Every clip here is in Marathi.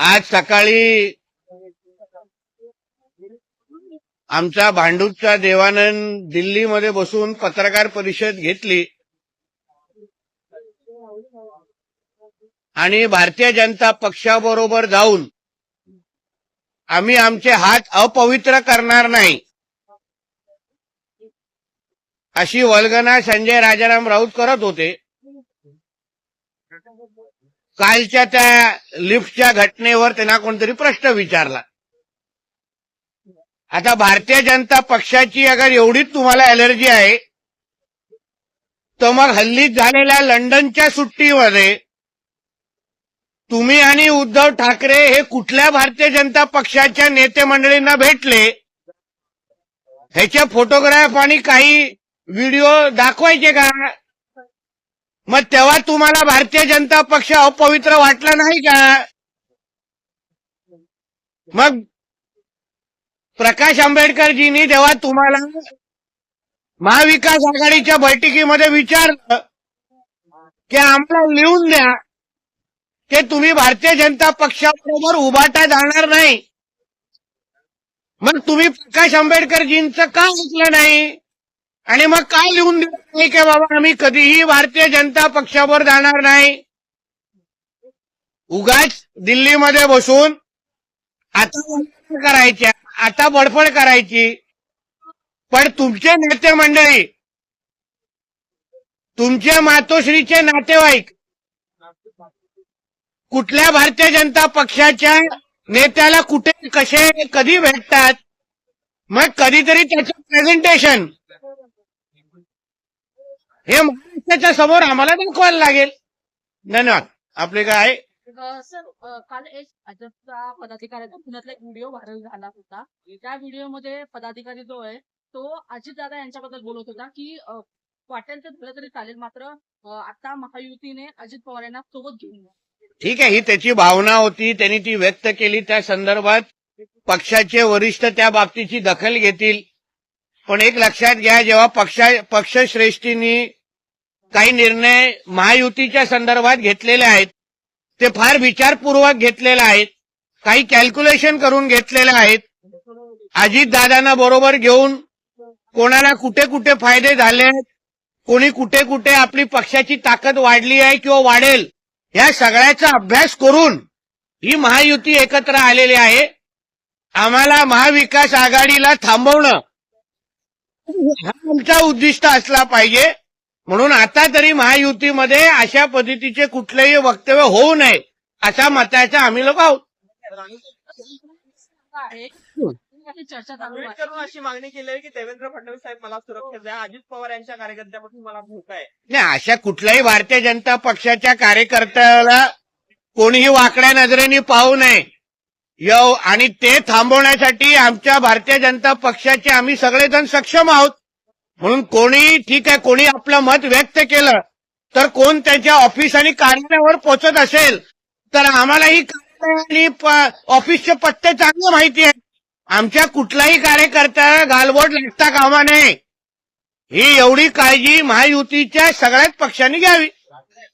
आज सकाळी आमचा भांडूपचा देवानंद दिल्लीमध्ये बसून पत्रकार परिषद घेतली. आणि भारतीय जनता पक्षाबरोबर जाऊन आम्ही आमचे हात अपवित्र करणार नाही. अशी वल्गना संजय राजाराम राऊत करत होते. कालच्या त्या लिफ्टच्या घटनेवर त्यांना कोणतरी प्रश्न विचारला. आता भारतीय जनता पक्षाची अगर एवढीच तुम्हाला एलर्जी आहे तर मग हल्लीच झालेल्या लंडनच्या सुट्टीमध्ये तुम्ही आणि उद्धव ठाकरे हे कुठल्या भारतीय जनता पक्षाच्या नेते मंडळींना भेटले? ह्याचे फोटोग्राफ आणि काही व्हिडिओ दाखवायचे का? मग तेव्हा तुम्हाला भारतीय जनता पक्ष अपवित्र वाटला नाही का? मग प्रकाश आंबेडकरजींनी तेव्हा तुम्हाला महाविकास आघाडीच्या बैठकीमध्ये विचारलं की आम्हाला लिहून द्या की तुम्ही भारतीय जनता पक्षाबरोबर उभाटा जाणार नाही. मग तुम्ही प्रकाश आंबेडकरजींचं का ऐकलं नाही? आणि मग काय लिहून दिलं नाही की बाबा आम्ही कधीही भारतीय जनता पक्षावर जाणार नाही. उगाच दिल्लीमध्ये बसून आता करायच्या आता बडफड करायची. पण तुमचे नेते मंडळी तुमचे मातोश्रीचे नातेवाईक कुठल्या भारतीय जनता पक्षाच्या नेत्याला कुठे कसे कधी भेटतात मग कधीतरी त्याचं प्रेझेंटेशन हे महाराष्ट्राच्या समोर आम्हाला दाखवायला लागेल. धन्यवाद. आपले काय? आहे सर काल एक भाजपचा पदाधिकाऱ्याचा पुण्यातला एक व्हिडिओ व्हायरल झाला होता. त्या व्हिडिओमध्ये पदाधिकारी जो आहे तो अजितदादा यांच्याबद्दल बोलत होता की अ, वाटेल ते झालं तरी चालेल मात्र अ, आता महायुतीने अजित पवार यांना सोबत घेऊन या. ठीक आहे ही त्याची भावना होती त्यांनी ती व्यक्त केली. त्या संदर्भात पक्षाचे वरिष्ठ त्या बाबतीची दखल घेतील. पण एक लक्षात घ्या जेव्हा पक्षा पक्षश्रेष्ठींनी काही निर्णय महायुतीच्या संदर्भात घेतलेले आहेत. ते फार विचारपूर्वक घेतलेले आहेत. काही कॅल्क्युलेशन करून घेतलेले आहेत. अजितदादांना बरोबर घेऊन कोणाला कुठे कुठे फायदे झाले आहेत? कोणी कुठे कुठे आपली पक्षाची ताकद वाढली आहे किंवा वाढेल? या सगळ्याचा अभ्यास करून ही महायुती एकत्र आलेली आहे. आम्हाला महाविकास आघाडीला थांबवणं हा आमचा उद्दिष्ट असला पाहिजे. म्हणून आता तरी महायुतीमध्ये अशा पद्धतीचे कुठलेही वक्तव्य होऊ नये अशा मताचा आम्ही लोक आहोत. अशी मागणी केली आहे की देवेंद्र फडणवीस साहेब मला सुरक्षा द्या. अजित पवार यांच्या कार्यकर्त्यापासून मला धोका आहे. नाही अशा कुठल्याही भारतीय जनता पक्षाच्या कार्यकर्त्याला कोणीही वाकड्या नजरेने पाहू नये. आणि ते थांबवण्यासाठी आमच्या भारतीय जनता पक्षाचे आम्ही सगळेजण सक्षम आहोत. म्हणून कोणी ठीक आहे कोणी आपलं मत व्यक्त केलं तर कोण त्याच्या ऑफिस आणि कार्यालयावर पोहोचत असेल तर आम्हालाही कार्यालय आणि ऑफिसचे पत्ते चांगले माहिती आहे आमच्या कुठलाही कार्यकर्त्याला गालबोट लागता कामा नये. ही एवढी काळजी महायुतीच्या सगळ्याच पक्षांनी घ्यावी.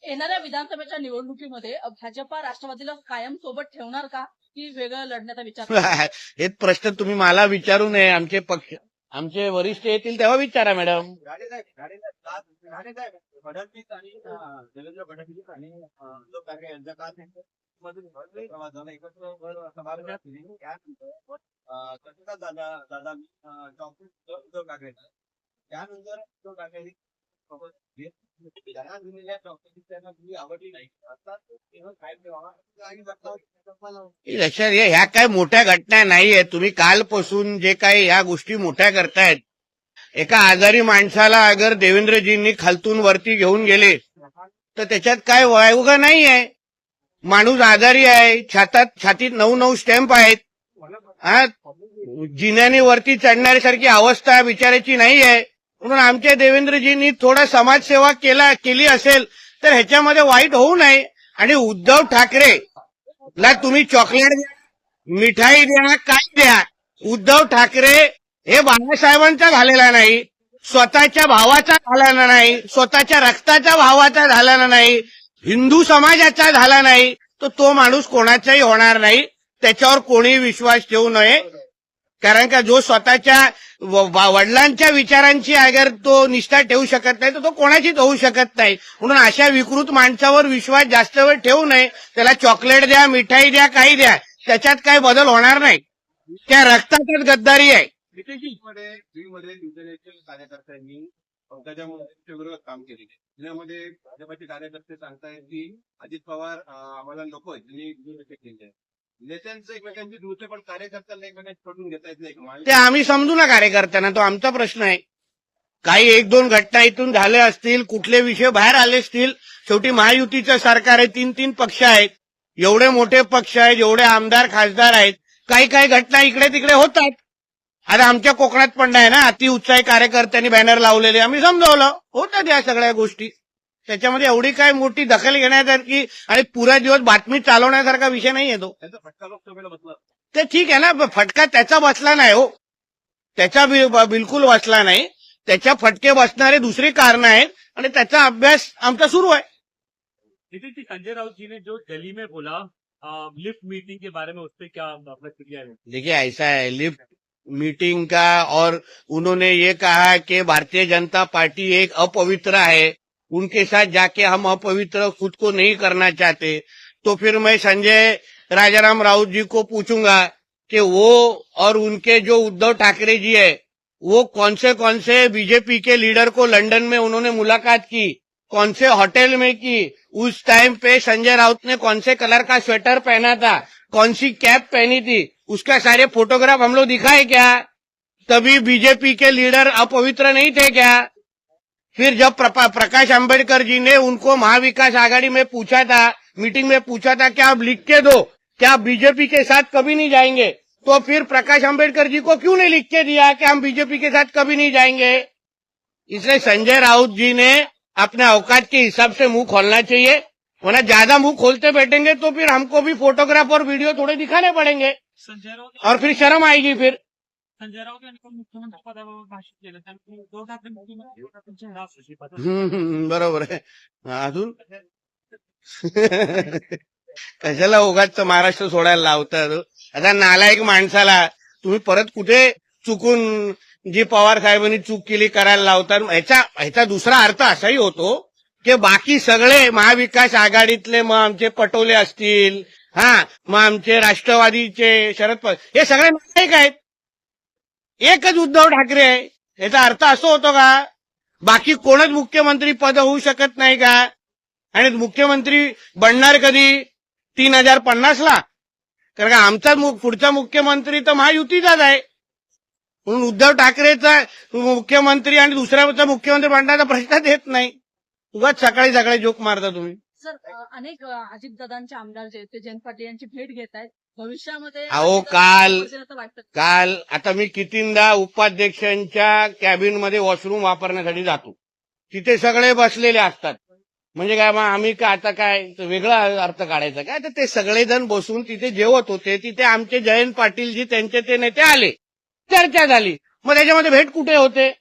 येणाऱ्या विधानसभेच्या निवडणुकीमध्ये भाजपा राष्ट्रवादीला कायम सोबत ठेवणार का? की वेगळं लढण्याचा विचार हे प्रश्न तुम्ही मला विचारू नये आमचे पक्ष आमचे वरिष्ठ येतील तेव्हा विचारा मॅडम गाडेसाहेब गाडेसाहेब गाडेसाहेब फडणवीस आणि अं, देवेंद्र फडणवीस आणि अं, उद्धव ठाकरे काल मधून प्रवास झाला एकत्र वर समावेशात केली. त्यानंतर अं, चंद्रकांत दादा दादा अं, डॉक्टर उद्धव ठाकरे त्यानंतर उद्धव ठाकरे सोबत घेत लक्षात घ्या ह्या काय मोठ्या घटना नाहीये तुम्ही कालपासून जे काही ह्या गोष्टी मोठ्या करतायत. एका आजारी माणसाला अगर देवेंद्रजींनी खालतून वरती घेऊन गेले तर त्याच्यात काय वायुगा नाही आहे. माणूस आजारी आहे छातात छातीत नऊ नऊ स्टॅम्प आहेत. हा जिन्याने वरती चढण्यासारखी अवस्था विचारायची नाही आहे. म्हणून आमच्या देवेंद्रजींनी थोडा समाजसेवा केला केली असेल तर ह्याच्यामध्ये वाईट होऊ नये. आणि उद्धव ठाकरे ला तुम्ही चॉकलेट द्या मिठाई द्या काय द्या. उद्धव ठाकरे हे बाळासाहेबांचा झालेला नाही. स्वतःच्या भावाचा झालेला नाही. स्वतःच्या रक्ताच्या भावाचा झालेला नाही. हिंदू समाजाचा झाला नाही. तर तो माणूस कोणाचाही होणार नाही. त्याच्यावर कोणी विश्वास ठेवू नये. कारण का जो स्वतःच्या वडिलांच्या विचारांची अगर तो निष्ठा ठेवू शकत नाही तर तो कोणाचीच होऊ शकत नाही. म्हणून अशा विकृत माणसावर विश्वास जास्त वेळ ठेवू नये. त्याला चॉकलेट द्या मिठाई द्या काही द्या. त्याच्यात काही बदल होणार नाही. त्या रक्तातच गद्दारी आहे. कार्यकर्त्यांनी पंकजा मुंडेच्या विरोधात काम केले जिल्ह्यामध्ये भाजपाचे कार्यकर्ते सांगतायत की अजित पवार अं, आम्हाला नकोय. त्यांनी दुर्लक्ष केले आहे नेत्यांचं एकमेकांची दुसरे पण कार्यकर्त्यांना एकमेकांची घेता येत नाही. ते आम्ही समजू ना कार्यकर्त्यांना तो आमचा प्रश्न आहे. काही एक दोन घटना इथून झाल्या असतील कुठले विषय बाहेर आले असतील शेवटी महायुतीचं सरकार आहे तीन तीन पक्ष आहेत. एवढे मोठे पक्ष आहेत एवढे आमदार खासदार आहेत. काही काही घटना इकडे तिकडे होतात. आता आमच्या कोकणात पण नाही ना अति उत्साही कार्यकर्त्यांनी बॅनर लावलेले. आम्ही समजावलं होतात या सगळ्या गोष्टी. त्याच्यामध्ये एवढी काय मोठी दखल घेण्यासारखी आणि पुरा दिवस बातमी चालवण्यासारखा विषय नाही आहे तो ठीक आहे ना फटका त्याचा बसला नाही हो. त्याचा बिलकुल बसला नाही. त्याच्या फटके बसणारे दुसरी कारण आहेत आणि त्याचा अभ्यास आमचा सुरू आहे. संजय राउत जी ने जो दिल्ली में बोला लिफ्ट मीटिंग के बारे में उस पर क्या प्रतिक्रिया है? देखिए ऐसा है लिफ्ट मीटिंग का और उन्होंने ये कहा कि भारतीय जनता पार्टी एक अपवित्र है। उनके साथ जाके हम अपवित्र खुद को नहीं करना चाहते। तो फिर मैं संजय राजाराम राउत जी को पूछूँगा कि वो और उनके जो उद्धव ठाकरे जी है, वो कौन से कौन से बीजेपी के लीडर को लंदन में उन्होंने मुलाकात की, कौन से होटल में की, उस टाइम पे संजय राउत ने कौन से कलर का स्वेटर पहना था, कौन सी कैप पहनी थी, उसका सारे फोटोग्राफ हम लोग दिखाए क्या? तभी बीजेपी के लीडर अपवित्र नहीं थे क्या? फिर जब प्रकाश अंबेडकर जी ने उनको महाविकास आघाड़ी में पूछा था मीटिंग में पूछा था कि आप लिख के दो? क्या बीजेपी के साथ कभी नहीं जाएँगे? तो फिर प्रकाश अंबेडकर जी को क्यों नहीं लिख के दिया कि हम बीजेपी के साथ कभी नहीं जाएँगे? इसलिए संजय राउत जी ने अपने औकात के हिसाब से मुँह खोलना चाहिए। वरना ज़्यादा मुँह खोलते बैठेंगे तो फिर हमको भी फोटोग्राफ और वीडियो थोड़े दिखाने पड़ेंगे। संजय राउत और फिर शर्म आएगी फिर। संजय राऊत यांनी मुख्यमंत्री पदावर भाषण केलं त्यामुळे उद्धव ठाकरे मुख्यमंत्री चेहरा असू पद बरोबर आहे. अजून? कशाला उगाच महाराष्ट्र सोडायला लावतात आता नालायक माणसाला तुम्ही परत कुठे चुकून जी पवार साहेबांनी चूक केली करायला लावतात ह्याचा ह्याचा दुसरा अर्थ असाही होतो की बाकी सगळे महाविकास आघाडीतले मग आमचे पटोले असतील हा मग आमचे राष्ट्रवादीचे शरद पवार हे सगळे नालायक आहेत. एकच उद्धव ठाकरे आहे. याचा अर्थ असं होतो का? बाकी कोणच मुख्यमंत्री पद होऊ शकत नाही का? आणि मुख्यमंत्री बनणार कधी? तीन हजार पन्नासला. कारण का आमचा पुढचा मुख्यमंत्री तर महायुतीचाच आहे. म्हणून उद्धव ठाकरेचा मुख्यमंत्री आणि दुसऱ्याचा मुख्यमंत्री बनण्याचा प्रश्नच येत नाही. उगाच सकाळी सकाळी जोक मारता तुम्ही. सर अनेक अजितदादांचे आमदार जे जयंत पाटील यांची भेट घेत आहेत भविष्यामध्ये अहो, काल- काल आता मी कितींदा उपाध्यक्षांच्या कॅबिनमध्ये वॉशरूम वापरण्यासाठी जातो. तिथे सगळे बसलेले असतात. म्हणजे काय मग आम्ही का आता काय वेगळा अर्थ काढायचा काय तर ते सगळेजण बसून तिथे जेवत होते. तिथे आमचे जयंत पाटीलजी त्यांचे ते नेते आले. चर्चा झाली. मग त्याच्यामध्ये भेट कुठे होते?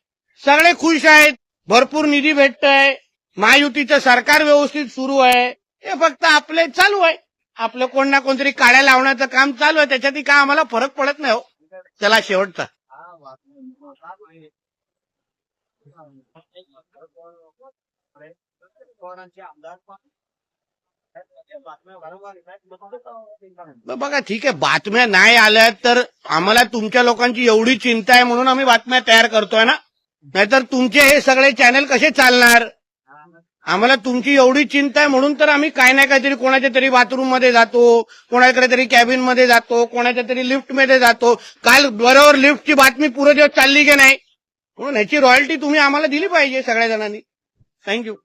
सगळे खुश आहेत. भरपूर निधी भेटतोय. महायुतीचं सरकार व्यवस्थित सुरू आहे. हे फक्त आपले चालू आहे. आपलं कोण ना कोणतरी काड्या लावण्याचं काम चालू आहे त्याच्यातही काय आम्हाला फरक पडत नाही हो. चला शेवटचा. बघा ठीक आहे बातम्या नाही आल्या तर आम्हाला तुमच्या लोकांची एवढी चिंता आहे म्हणून आम्ही बातम्या तयार करतोय ना? नाहीतर तुमचे हे सगळे चॅनल कसे चालणार? आम्हाला तुमची एवढी चिंता आहे म्हणून तर आम्ही काय नाही काहीतरी कोणाच्या तरी बाथरूममध्ये जातो कोणाकडे तरी कॅबिनमध्ये जातो कोणाच्या तरी लिफ्टमध्ये जातो. काल बरोबर लिफ्टची बातमी पुरे दिवस चालली की नाही? म्हणून ह्याची रॉयल्टी तुम्ही आम्हाला दिली पाहिजे सगळ्या जणांनी. थँक्यू